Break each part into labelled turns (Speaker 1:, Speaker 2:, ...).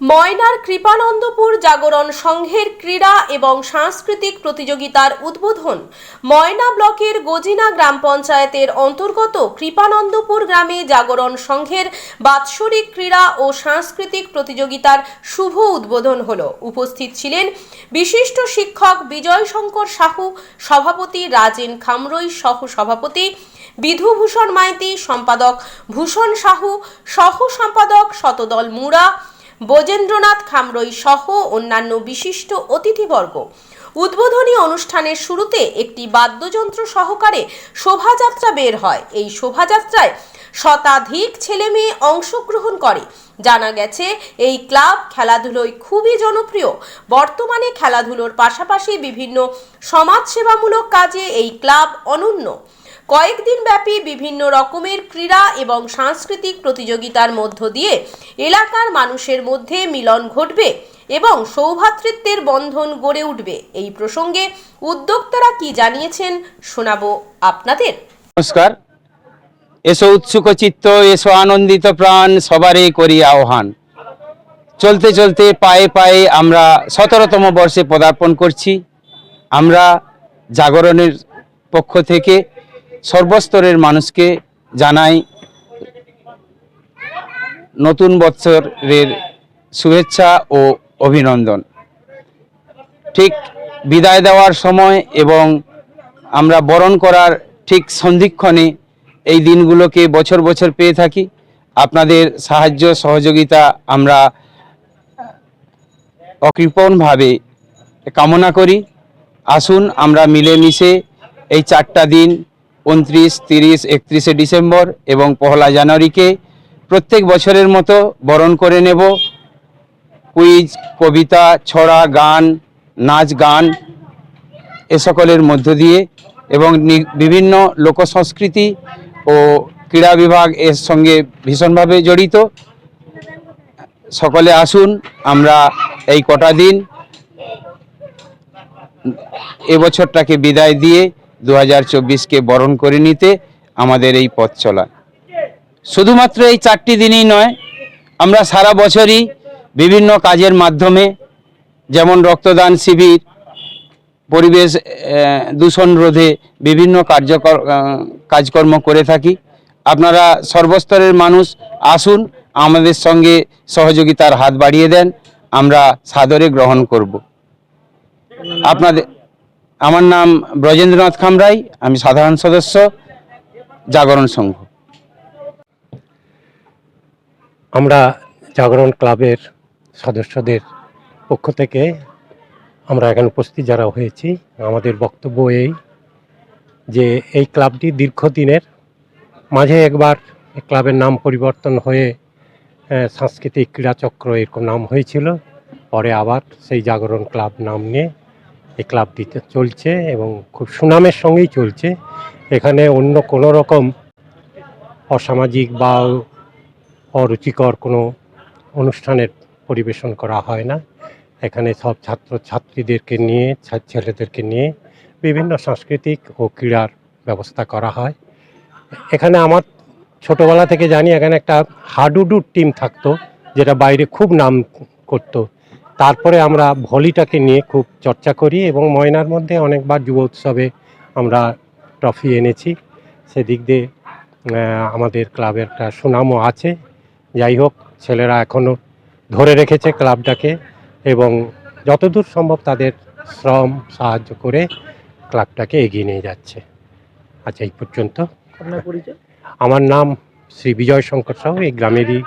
Speaker 1: ময়নার কৃপানন্দপুর জাগরণ সংঘের ক্রীড়া এবং সাংস্কৃতিক প্রতিযোগিতার উদ্বোধন ময়না ব্লকের গজিনা গ্রাম পঞ্চায়েতের অন্তর্গত কৃপানন্দপুর গ্রামে জাগরণ সংঘের বাৎসরিক ক্রীড়া ও সাংস্কৃতিক প্রতিযোগিতার শুভ উদ্বোধন হল। উপস্থিত ছিলেন বিশিষ্ট শিক্ষক বিজয় শঙ্কর সাহু, সভাপতি রাজেন খামরই সহ সভাপতি বিধুভূষণ মাইতি, সম্পাদক ভূষণ সাহু সহ সম্পাদক শতদল মুড়া বজেন্দ্রনাথ খামরই সহ অন্যান্য বিশিষ্ট অতিথিবর্গ। উদ্বোধনী অনুষ্ঠানের শুরুতে একটি বাদ্যযন্ত্র সহকারে শোভাযাত্রা বের হয়। এই শোভাযাত্রায় শতাধিক ছেলে মেয়ে অংশগ্রহণ করে। জানা গেছে, এই ক্লাব খেলাধুলোয় খুবই জনপ্রিয়। বর্তমানে খেলাধুলোর পাশাপাশি বিভিন্ন সমাজসেবামূলক কাজে এই ক্লাব অনন্য। কয়েকদিন ব্যাপী বিভিন্ন রকমের ক্রীড়া এবং সাংস্কৃতিক প্রতিযোগিতার মধ্য দিয়ে এলাকার মানুষের মধ্যে মিলন ঘটবে এবং সৌভাতৃত্বের বন্ধন গড়ে উঠবে। এই প্রসঙ্গে উদ্যোক্তারা কি জানিয়েছেন শোনাবো আপনাদের।
Speaker 2: নমস্কার। এসো উৎসুক চিত্ত, এসো আনন্দিত প্রাণ সবারই করি আহ্বান। চলতে চলতে পায়ে পায়ে আমরা সতেরোতম বর্ষে পদার্পণ করছি। আমরা জাগরণের পক্ষ থেকে সর্বস্তরের মানুষকে জানাই নতুন বৎসরের শুভেচ্ছা ও অভিনন্দন। ঠিক বিদায় দেওয়ার সময় এবং আমরা বরণ করার ঠিক সন্ধিক্ষণে এই দিনগুলোকে বছর বছর পেয়ে থাকি। আপনাদের সাহায্য, সহযোগিতা আমরা অকৃপণভাবে কামনা করি। আসুন আমরা মিলেমিশে এই চারটা দিন উনত্রিশ, তিরিশ, একত্রিশে ডিসেম্বর এবং পহলা জানুয়ারিকে প্রত্যেক বছরের মতো বরণ করে নেব। কুইজ, কবিতা, ছড়া, গান, নাচ, গান এ সকলের মধ্য দিয়ে এবং বিভিন্ন লোক সংস্কৃতি ও ক্রীড়া বিভাগ এর সঙ্গে ভীষণভাবে জড়িত। সকলে আসুন, আমরা এই কটা দিন এবছরটাকে বিদায় দিয়ে দু হাজার চব্বিশকে বরণ করে নিতে আমাদের এই পথ চলা। শুধুমাত্র এই চারটি দিনই নয়, আমরা সারা বছরই বিভিন্ন কাজের মাধ্যমে, যেমন রক্তদান শিবির, পরিবেশ দূষণ রোধে বিভিন্ন কার্যকর কাজকর্ম করে থাকি। আপনারা সর্বস্তরের মানুষ আসুন, আমাদের সঙ্গে সহযোগিতার হাত বাড়িয়ে দেন, আমরা সাদরে গ্রহণ করব। আপনাদের আমার নাম ব্রজেন্দ্রনাথ খামরাই, আমি সাধারণ সদস্য, জাগরণ সংঘ।
Speaker 3: আমরা জাগরণ ক্লাবের সদস্যদের পক্ষ থেকে আমরা এখানে উপস্থিত যারা হয়েছি, আমাদের বক্তব্য এই যে এই ক্লাবটি দীর্ঘদিনের, মাঝে একবার ক্লাবের নাম পরিবর্তন হয়ে সাংস্কৃতিক ক্রীড়াচক্র এরকম নাম হয়েছিল, পরে আবার সেই জাগরণ ক্লাব নাম নিয়ে এই ক্লাবটিতে চলছে এবং খুব সুনামের সঙ্গেই চলছে। এখানে অন্য কোনো রকম অসামাজিক বা অরুচিকর কোনো অনুষ্ঠানের পরিবেশন করা হয় না। এখানে সব ছাত্র ছাত্রীদেরকে নিয়ে ছেলেদেরকে নিয়ে বিভিন্ন সাংস্কৃতিক ও ক্রীড়ার ব্যবস্থা করা হয়। এখানে আমার ছোটোবেলা থেকে জানি এখানে একটা হাডুডুর টিম থাকতো, যেটা বাইরে খুব নাম করতো। তারপরে আমরা ভলিটাকে নিয়ে খুব চর্চা করি এবং ময়নার মধ্যে অনেকবার যুব উৎসবে আমরা ট্রফি এনেছি। সেদিক দিয়ে আমাদের ক্লাবের একটা সুনামও আছে। যাই হোক ছেলেরা এখনও ধরে রেখেছে ক্লাবটাকে এবং যতদূর সম্ভব তাদের শ্রম সাহায্য করে ক্লাবটাকে এগিয়ে নিয়ে যাচ্ছে। আচ্ছা এই পর্যন্ত। আমার নাম শ্রী বিজয় শঙ্কর সাহু। এই গ্রামেরই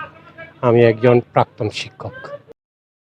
Speaker 3: আমি একজন প্রাক্তন শিক্ষক।